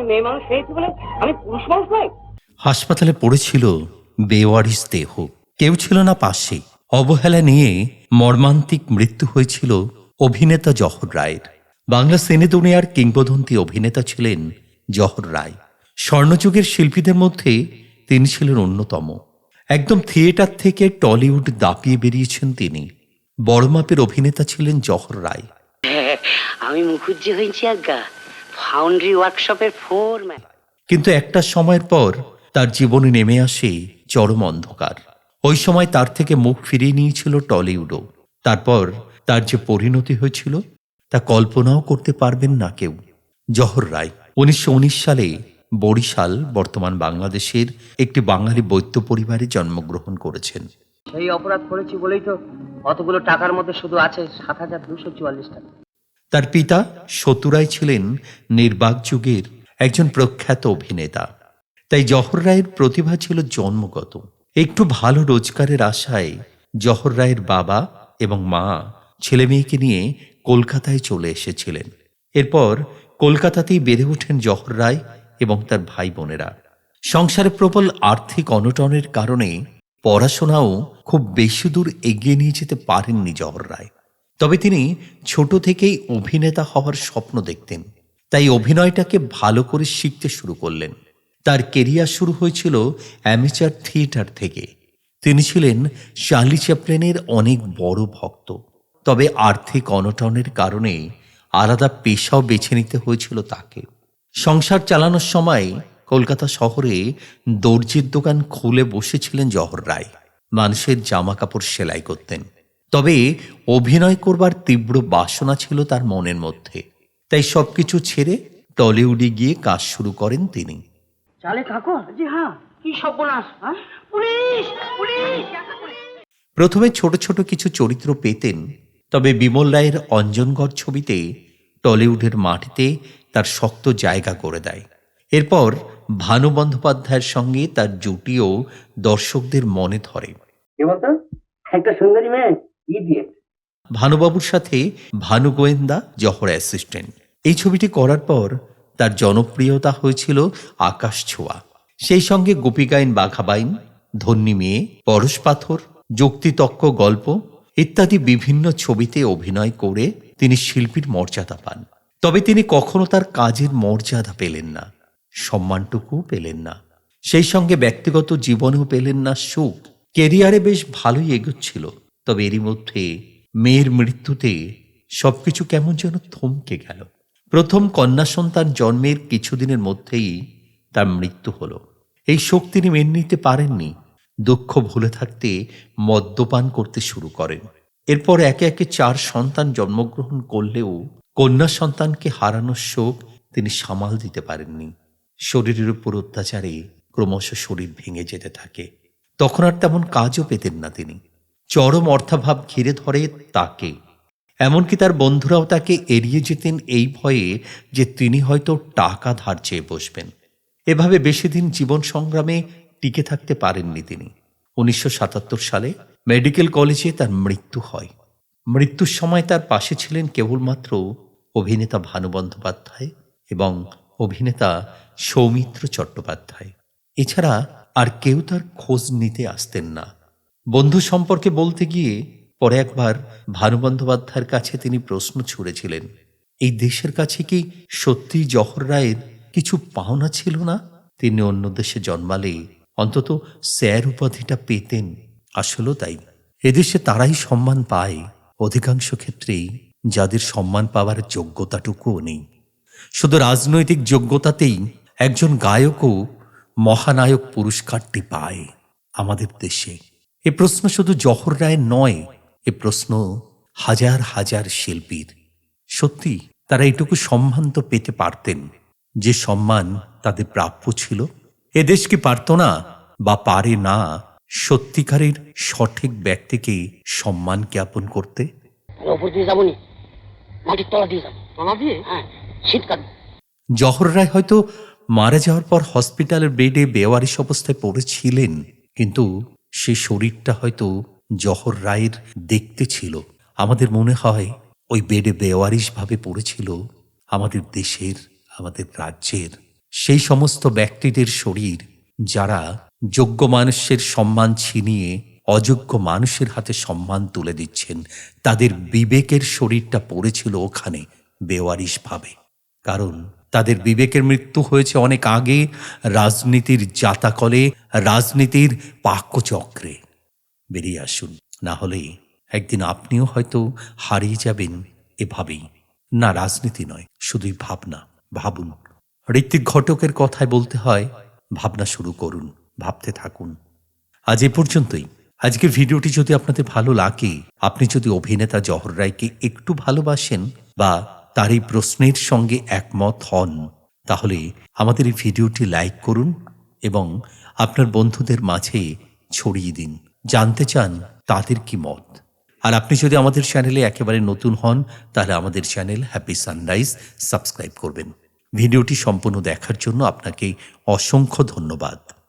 আমি মেয়ে মানুষ হয়েছি বলে? আমি পুরুষ মানুষ নই হাসপাতালে পড়েছিল বেওয়ারিস দেহ। কেউ ছিল না পাশে। অবহেলা নিয়ে মর্মান্তিক মৃত্যু হয়েছিল অভিনেতা জহর রায়ের। বাংলা সিনে দুনিয়ার কিংবদন্তি অভিনেতা ছিলেন জহর রায়। স্বর্ণযুগের শিল্পীদের মধ্যে তিনি ছিলেন অন্যতম। একদম থিয়েটার থেকে টলিউড দাপিয়ে বেরিয়েছেন তিনি। বড় মাপের অভিনেতা ছিলেন জহর রায়। আমি মুখুজ্জি হয়েছি আজ্ঞা। ফাউন্ড্রি ওয়ার্কশপের ফোরম্যান কিন্তু একটা সময়ের পর তার জীবনে নেমে আসে চরম অন্ধকার। ওই সময় তার থেকে মুখ ফিরিয়ে নিয়েছিল টলিউডও। তারপর তার যে পরিণতি হয়েছিল তা কল্পনাও করতে পারবেন না কেউ। জহর রায় উনিশশো উনিশ সালে বরিশাল বর্তমান বাংলাদেশের একটি বাঙালি বৈদ্য পরিবারে জন্মগ্রহণ করেছেন। সেই অপরাধ করেছি বলেই তো অতগুলো টাকার মধ্যে শুধু আছে সাত হাজার দুশো চুয়াল্লিশ টাকা। তার পিতা সতুরাই ছিলেন নির্বাক যুগের একজন প্রখ্যাত অভিনেতা। তাই জহর রায়ের প্রতিভা ছিল জন্মগত। একটু ভালো রোজগারের আশায় জহর রায়ের বাবা এবং মা ছেলে মেয়েকে নিয়ে কলকাতায় চলে এসেছিলেন। এরপর কলকাতাতেই বেড়ে ওঠেন জহর রায় এবং তার ভাই বোনেরা সংসারে প্রবল আর্থিক অনটনের কারণে পড়াশোনাও খুব বেশি দূর এগিয়ে নিয়ে যেতে পারেননি জহর রায়। তবে তিনি ছোট থেকেই অভিনেতা হওয়ার স্বপ্ন দেখতেন। তাই অভিনয়টাকে ভালো করে শিখতে শুরু করলেন। তার কেরিয়ার শুরু হয়েছিল অ্যামেচার থিয়েটার থেকে। তিনি ছিলেন শার্লি চ্যাপলেনের অনেক বড় ভক্ত। তবে আর্থিক অনটনের কারণে আলাদা পেশাও বেছে নিতে হয়েছিল তাকে। সংসার চালানোর সময় কলকাতা শহরে দর্জির দোকান খুলে বসেছিলেন জহর রায়। মানুষের জামা কাপড় সেলাই করতেন। তবে অভিনয় করবার তীব্র বাসনা ছিল তার মনের মধ্যে। তাই সবকিছু ছেড়ে টলিউডে গিয়ে কাজ শুরু করেন তিনি। চালে কাকু? জি হ্যাঁ। কি সর্বনাশ হ্যাঁ? Police police! প্রথমে ছোট ছোট কিছু চরিত্র পেতেন তবে বিমল রায়ের অঞ্জনগড় ছবিতে টলিউডের মাটিতে তার শক্ত জায়গা করে দেয়। এরপর ভানু বন্দ্যোপাধ্যায়ের সঙ্গে তার জুটিও দর্শকদের মনে ধরে। একটা সুন্দরী মেয়ে। ইডিয়েট ভানুবাবুর সাথে ভানু গোয়েন্দা জহর অ্যাসিস্ট্যান্ট এই ছবিটি করার পর তার জনপ্রিয়তা হয়েছিল আকাশ ছোঁয়া। সেই সঙ্গে গোপীগাইন বাঘাবাইন ধন্যী মেয়ে, পরশ পাথর, যুক্তিতক্ক গল্প ইত্যাদি বিভিন্ন ছবিতে অভিনয় করে তিনি শিল্পীর মর্যাদা পান। তবে তিনি কখনো তার কাজের মর্যাদা পেলেন না সম্মানটুকু পেলেন না। সেই সঙ্গে ব্যক্তিগত জীবনেও পেলেন না সুখ। কেরিয়ারে বেশ ভালোই এগোচ্ছিল। তবে এরই মধ্যে মেয়ের মৃত্যুতে সবকিছু কেমন যেন থমকে গেল। প্রথম কন্যা সন্তান জন্মের কিছুদিনের মধ্যেই তার মৃত্যু হলো। এই শোক তিনি মেনে নিতে পারেননি। দুঃখ ভুলে থাকতে মদ্যপান করতে শুরু করেন। এরপর একে একে চার সন্তান জন্মগ্রহণ করলেও কন্যা সন্তানকে হারানোর শোক তিনি সামাল দিতে পারেননি। শরীরের উপর অত্যাচারে ক্রমশ শরীর ভেঙে যেতে থাকে। তখন আর তেমন কাজও পেতেন না তিনি। চরম অর্থাভাব ঘিরে ধরে তাকে। এমনকি তার বন্ধুরাও তাকে এড়িয়ে যেতেন এই ভয়ে যে তিনি হয়তো টাকা ধার চেয়ে বসবেন। এভাবে বেশি দিন জীবন সংগ্রামে টিকে থাকতে পারেননি তিনি। উনিশশো সাতাত্তর সালে মেডিকেল কলেজে তার মৃত্যু হয়। মৃত্যুর সময় তার পাশে ছিলেন কেবলমাত্র অভিনেতা ভানু বন্দ্যোপাধ্যায় এবং অভিনেতা সৌমিত্র চট্টোপাধ্যায়। এছাড়া আর কেউ তার খোঁজ নিতে আসতেন না। বন্ধু সম্পর্কে বলতে গিয়ে পরে একবার ভানু বন্দ্যোপাধ্যায়ের কাছে তিনি প্রশ্ন ছুড়েছিলেন, এই দেশের কাছে কি সত্যি জহর রায়ের কিছু পাওনা ছিল না? তিনি অন্য দেশে জন্মালে অন্তত স্যার উপাধিটা পেতেন। আসলেও তাই। এদেশে তারাই সম্মান পায়। অধিকাংশ ক্ষেত্রেই যাদের সম্মান পাওয়ার যোগ্যতাটুকুও নেই। শুধু রাজনৈতিক যোগ্যতাতেই একজন গায়কও মহানায়ক পুরস্কারটি পায় আমাদের দেশে। এ প্রশ্ন শুধু জহর রায়ের নয় এ প্রশ্ন হাজার হাজার শিল্পীর। সত্যি তারা এটুকু সম্মান তো পেতে পারতেন। যে সম্মান তাদের প্রাপ্য ছিল এ দেশ কি পারত না বা পারে না সত্যিকারের সঠিক ব্যক্তিকে সম্মান জ্ঞাপন করতে? হ্যাঁ জহর রায় হয়তো মারা যাওয়ার পর হসপিটালের বেডে বেওয়ারিশ অবস্থায় পড়েছিলেন কিন্তু সে শরীরটা হয়তো জহর রায়ের দেখতে ছিল। আমাদের মনে হয় ওই বেডে বেওয়ারিশ ভাবে পড়েছিল আমাদের দেশের, আমাদের রাজ্যের। সেই সমস্ত ব্যক্তিদের শরীর যারা যোগ্য মানুষের সম্মান ছিনিয়ে অযোগ্য মানুষের হাতে সম্মান তুলে দিচ্ছেন, তাদের বিবেকের শরীরটা পড়েছিল ওখানে বেওয়ারিশভাবে। কারণ তাদের বিবেকের মৃত্যু হয়েছে অনেক আগে রাজনীতির জাতাকলে, রাজনীতির পাক্যচক্রে বেরিয়ে আসুন, না হলে একদিন আপনিও হয়তো হারিয়ে যাবেন এভাবেই। না, রাজনীতি নয়, শুধুই ভাবনা, ভাবুন। ঋত্বিক ঘটকের কথায় বলতে হয়, ভাবনা শুরু করুন, ভাবতে থাকুন। আজ এ পর্যন্তই। আজকের ভিডিওটি যদি আপনাদের ভালো লাগে, আপনি যদি অভিনেতা জহর রায়কে একটু ভালোবাসেন বা তার এই প্রশ্নের সঙ্গে একমত হন। তাহলে আমাদের এই ভিডিওটি লাইক করুন এবং আপনার বন্ধুদের মাঝে ছড়িয়ে দিন। জানতে চান তাদের কি মত? আর আপনি যদি আমাদের চ্যানেলে একেবারে নতুন হন, তাহলে আমাদের চ্যানেল হ্যাপি সানরাইজ সাবস্ক্রাইব করবেন। ভিডিওটি সম্পূর্ণ দেখার জন্য আপনাকে অসংখ্য ধন্যবাদ।